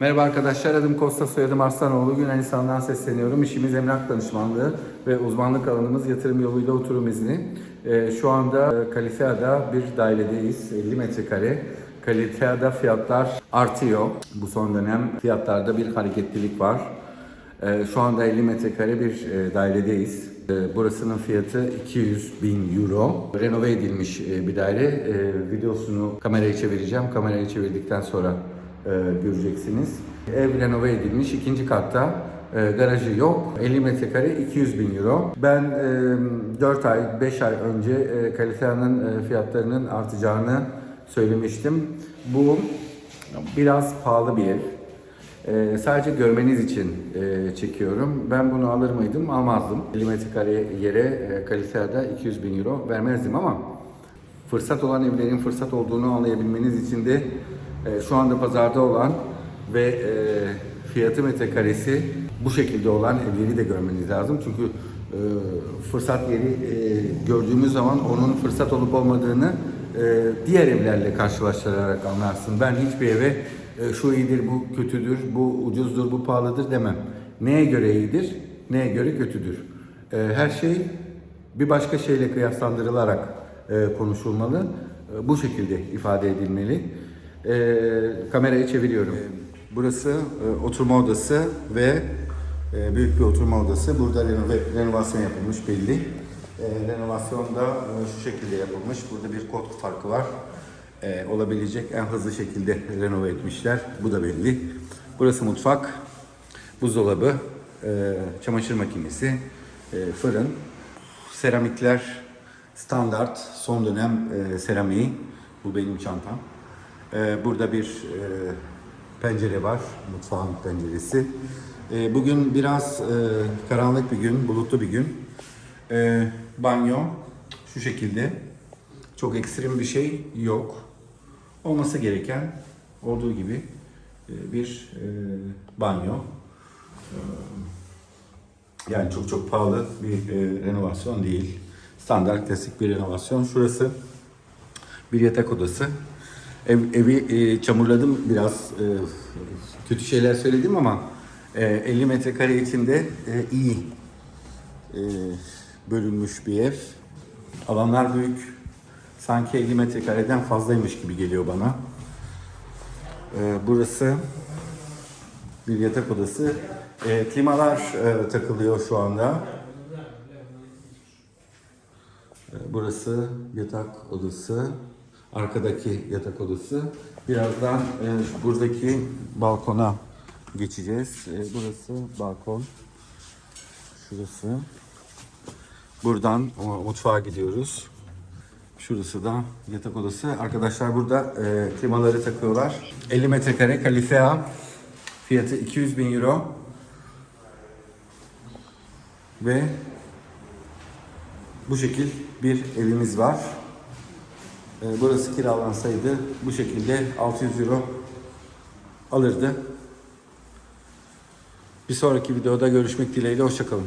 Merhaba arkadaşlar, adım Kosta, soyadım Arslanoğlu. Yunanistan'dan sesleniyorum. İşimiz emlak danışmanlığı ve uzmanlık alanımız yatırım yoluyla oturum izni. Ee, şu anda e, Kalitea'da bir dairedeyiz, 50 metrekare. Kalitea'da fiyatlar artıyor. Bu son dönem fiyatlarda bir hareketlilik var. Ee, şu anda 50 metrekare bir e, dairedeyiz. Ee, burasının fiyatı 200 bin euro. Renove edilmiş e, bir daire. Videosunu kameraya çevireceğim. Kamerayı çevirdikten sonra göreceksiniz. Ev renove edilmiş. ikinci katta e, garajı yok. 50 metrekare 200 bin euro. Ben e, 4 ay, 5 ay önce e, Kalitea'nın e, fiyatlarının artacağını söylemiştim. Bu biraz pahalı bir ev. Ee, sadece görmeniz için e, çekiyorum. Ben bunu alır mıydım? Almazdım. 50 metrekare yere e, Kalitea'da 200 bin euro vermezdim ama fırsat olan evlerin fırsat olduğunu anlayabilmeniz için de e, şu anda pazarda olan ve e, fiyatı metrekaresi bu şekilde olan evleri de görmeniz lazım. Çünkü e, fırsat yeri e, gördüğümüz zaman onun fırsat olup olmadığını e, diğer evlerle karşılaştırarak anlarsın. Ben hiçbir eve e, şu iyidir, bu kötüdür, bu ucuzdur, bu pahalıdır demem. Neye göre iyidir, neye göre kötüdür. E, her şey bir başka şeyle kıyaslandırılarak e, konuşulmalı. E, bu şekilde ifade edilmeli. E, kamerayı çeviriyorum. Burası e, oturma odası ve e, büyük bir oturma odası. Burada renove, renovasyon yapılmış belli. E, renovasyon da e, şu şekilde yapılmış. Burada bir kod farkı var. E, olabilecek en hızlı şekilde renove etmişler. Bu da belli. Burası mutfak, buzdolabı, e, çamaşır makinesi, e, fırın, seramikler standart son dönem e, seramiği. Bu benim çantam. E, burada bir e, pencere var, mutfağın penceresi. E, bugün biraz e, karanlık bir gün, bulutlu bir gün. E, banyo şu şekilde. Çok ekstrem bir şey yok. Olması gereken olduğu gibi e, bir e, banyo. E, yani çok çok pahalı bir e, renovasyon değil. Standart klasik bir renovasyon. Şurası bir yatak odası. Ev, evi e, çamurladım biraz. e, kötü şeyler söyledim ama e, 50 metrekare içinde e, iyi e, bölünmüş bir ev. Alanlar büyük. Sanki 50 metrekareden fazlaymış gibi geliyor bana. E, burası bir yatak odası. E, klimalar e, takılıyor şu anda. E, burası yatak odası. Arkadaki yatak odası. Birazdan e, buradaki balkona geçeceğiz. E, burası balkon. Şurası. Buradan mutfağa gidiyoruz. Şurası da yatak odası. Arkadaşlar burada e, klimaları takıyorlar. 50 metrekare Kalifea. Fiyatı 200 bin euro. Ve bu şekil bir evimiz var. E, burası kiralansaydı bu şekilde 600 euro alırdı. Bir sonraki videoda görüşmek dileğiyle. Hoşçakalın.